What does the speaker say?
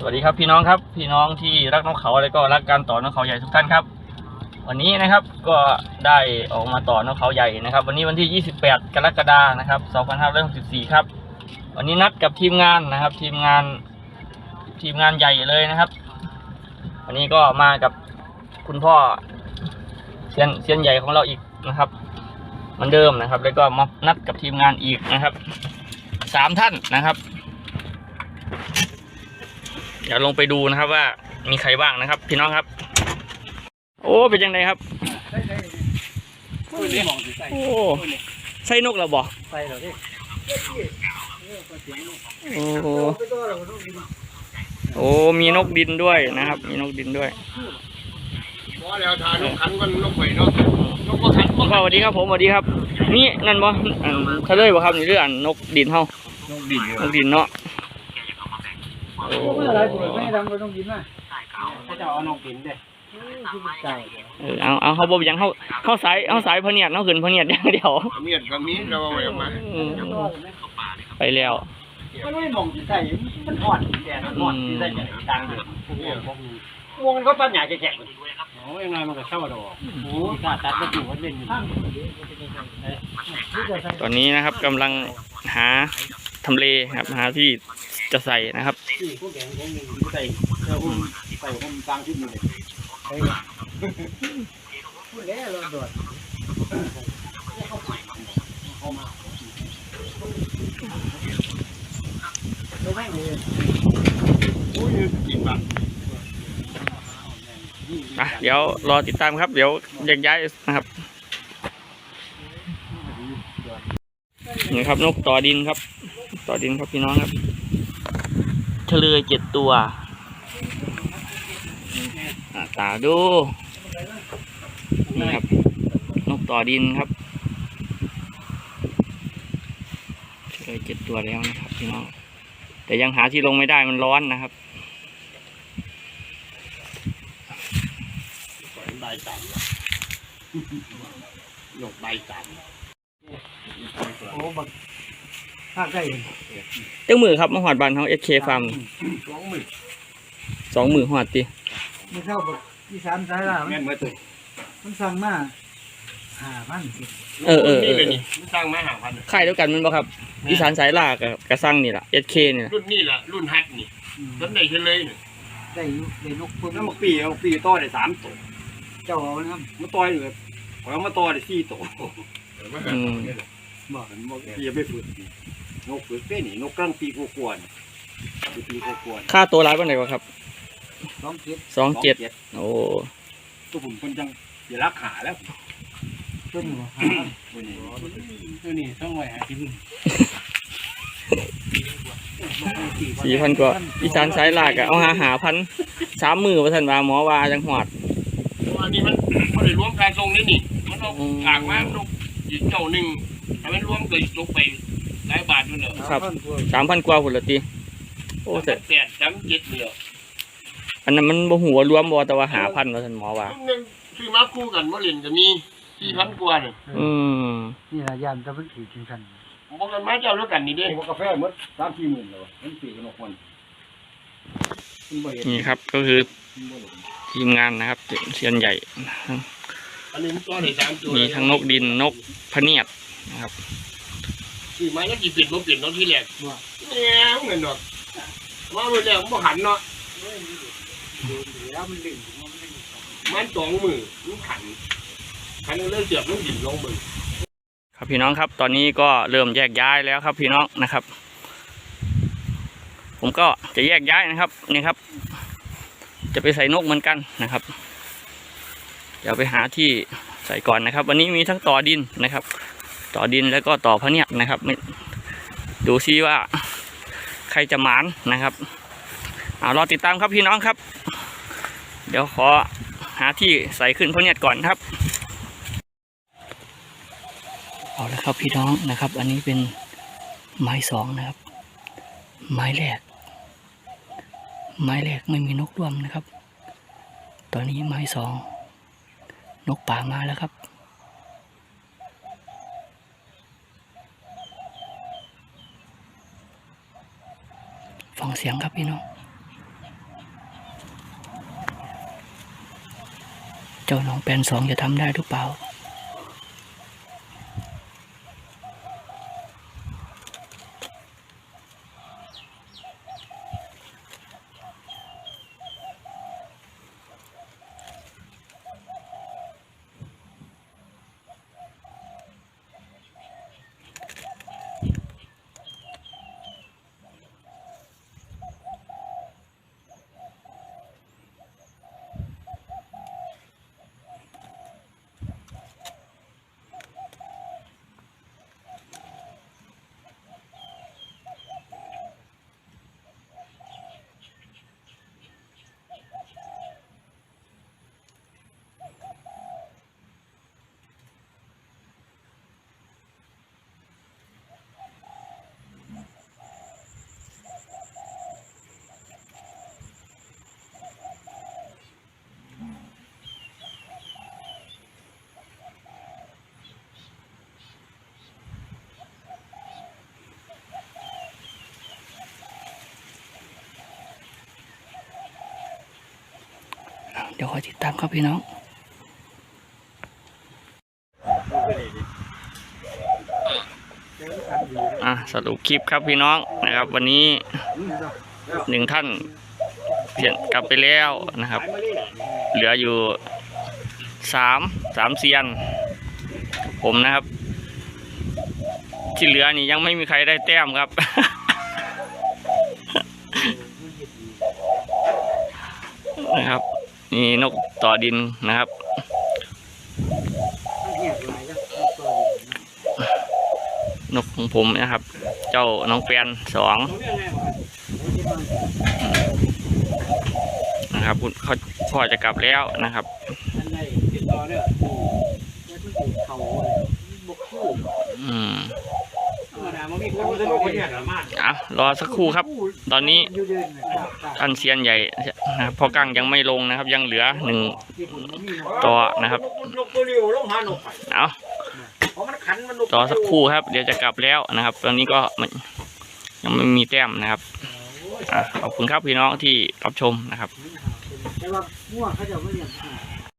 สวัสดีครับพี่น้องครับ พี่น้องที่รักนกเขาและก็รักการต่อนกเขาใหญ่ทุกท่านครับ วันนี้นะครับก็ได้ออกมาต่อนกเขาใหญ่นะครับ วันนี้วันที่ 28 กรกฎานะครับ2564 ครับ วันนี้นัดกับทีมงานนะครับ ทีมงานทีมงานใหญ่เลยนะครับ วันนี้ก็มากับคุณพ่อเซียนเซียนใหญ่ของเราอีกนะครับเหมือนเดิมนะครับ แล้วก็มานัดกับทีมงานอีกนะครับสามท่านนะครับ เดี๋ยวลงไปดูนะครับว่ามีใครบ้างนะครับ พี่น้องครับ โอ้เป็นยังไงครับ โอ้ใส่นกเราบอกใส่เหรอที่โอ้โหโอ้มีนกดินด้วยนะครับ มีนกดินด้วยพอแล้วทานกขันกันนกไฟเนาะนกก็ขันพ่อสวัสดีครับผมสวัสดีครับ นี่นั่นบ่อันทะเลบ่ครับนี่เรื่องอันนกดินเฮานกดินนกดินเนาะโอ้ ไม่อะไรผมไม่ทำก็ต้องกินนะเขาจะเอานกกินเด้ใช่เออเอาเอาเขาบ่ยังเฮาเฮาสายเฮาสายพะเนียดเฮาขึ้นพะเนียดอย่างเดียวเมียดก็มีเราเอาไว้มาอืมไปแล้วมันไม่มองที่ใส่มันอ่อนแดดอ่อนที่ใส่ใหญ่ดังเลยวงเขาปั้นใหญ่แข็งโอ้ยังไงมันก็เข้าดอกโอ้กาตัดมาอยู่วันเล่นอยู่ตอนนี้นะครับกำลังหาทำเลครับหาที่ จะใส่นะครับที่พวกแกงพวกนึงใส่เสื้อหุ้มใส่หุ้มกลางชุดนี้เลยพูดแล้วเราโดดโอ้ยกินบ้างอะเดี๋ยวรอติดตามครับ เดี๋ยวแยกย้ายนะครับนี่ครับนกต่อดินครับ ต่อดินครับพี่น้องครับ เฉลยเจ็ดตัวตาดูนี่ครับนกต่อดินครับเฉลยเจ็ดตัวแล้วนะครับพี่น้องแต่ยังหาที่ลงไม่ได้มันร้อนนะครับใบตันนกใบตันโอ้บัก ภาคได้เจ้ามือครับมาหอดบ้านเขาเอสเคฟาร์มสองหมื่นสองมือหอดติไม่เข้าบักที่สามสายละแม่นเมื่อตัวมันสั่งมาห้าพันเออเออเอนี่อเลยนี่สร้างมาหาพันค่ายเดียวกันแมันบ่ครับอีสานสายลากกับกระซังนี่แหละเอสเคนี่แหละรุ่นนี่แหละรุ่นฮัทนี่ต้นใดเฉลยนี่ได้อยู่ได้นกเพิ่มน้ำมักปีเอาปีต่อได้สามตัวเจ้าเอานะครับมาต่อยเลยขอยเอามาต่อได้สี่ตัวอืม บอกมันบ่ปีอย่าไปฝึกนกฝึกเป็นนี่นกกลางปีกกวนปีปีกกวนค่าตัวร้ายปานไหนวะครับสองเจ็ดสองเจ็ดโอ้ตัวผมคนจังอย่ารักหาแล้วตัวนี้บ่ตัวนี้ตัวนี้ต้องไว้หาที่มึงสี่พันกว่าอีสานสายลากอะเอาหาหาพันสามมือประสันว่าหมอว่าจังหวัดอันนี้มันมันได้รวมการทรงนี่นี่มันเอาถากมานกอีกเจ้าหนึ่ง ถ้ามันรวมก็ลงไปหลายบาทด้วยเนอะครับ สามพันกว่าผุนละตีโอ้แต่แปดสามเจ็ดเดียวอันนั้นมันบ่หัวรวมบ่แต่ว่าหาพันประสันหมอว่ารุ่นหนึงซื้อมาคู่กันมาเล่นก็มีสี่พันกว่าเนี่ยอืมนี่ละยานตะวันขีดจังสันบอกกันมาเจ้าแล้วกันนี่เด้ผมกาแฟหมดสามสี่หมื่นแล้วมันปีกับนกมันมันบ่เห็นนี่ครับ ก็คือมันบ่เห็นทีมงานนะครับเซียนใหญ่ อันนี้มันตัวที่สามตัวมีทั้งนกดินนกพะเนียด นะครับซื้อมาแล้วกี่เปลี่ยนบ่เปลี่ยนตอนที่แรกแง่เงินดอกว่าเมื่อแรกมันบ่หันเนาะแล้วมันดึงมันสองมือมันขันขันแล้วเลยเสียบมันดิ่งลงมือครับพี่น้องครับตอนนี้ก็เริ่มแยกย้ายแล้วครับพี่น้องนะครับ ผมก็จะแยกย้ายนะครับนี่ครับ จะไปใส่นกเหมือนกันนะครับเดี๋ยวไปหาที่ใส่ก่อนนะครับ วันนี้มีทั้งต่อดินนะครับ ต่อดินแล้วก็ต่อพะเนียดนะครับดูซิว่าใครจะหมานนะครับเอารอติดตามครับพี่น้องครับ เดี๋ยวขอหาที่ใส่ขึ้นพะเนียดก่อนครับเอาละครับพี่น้องนะครับ อันนี้เป็นไม้สองนะครับ ไม้แรก ไม้แรกไม่มีนกร่วมนะครับ ตอนนี้ไม้สองนกป่ามาแล้วครับ ฟังเสียงครับพี่น้อง เจ้าหน้องแปนสองจะทำได้หรือเปล่า เดี๋ยวคอยติดตามครับพี่น้องอะสรุปคลิปครับพี่น้องนะครับ วันนี้หนึ่งท่านเปลี่ยนกลับไปแล้วนะครับ เหลืออยู่สามสามเซียน ผมนะครับ ที่เหลือนี่ยังไม่มีใครได้แต้มครับนะครับ นี่นกต่อดินนะครับ นกของผมนะครับ เจ้าน้องแปนสองนะครับเขาพ่อจะกลับแล้วนะครับอืมอะรอสักครู่ครับ ตอนนี้ท่านเซียนใหญ่ นะครับพอกั้งยังไม่ลงนะครับ ยังเหลือหนึ่งตัวนะครับตัวเอาต่อสักครู่ครับ เดี๋ยวจะกลับแล้วนะครับ ตอนนี้ก็ยังไม่มีแต้มนะครับอขอบคุณครับพี่น้องที่รับชมนะครับ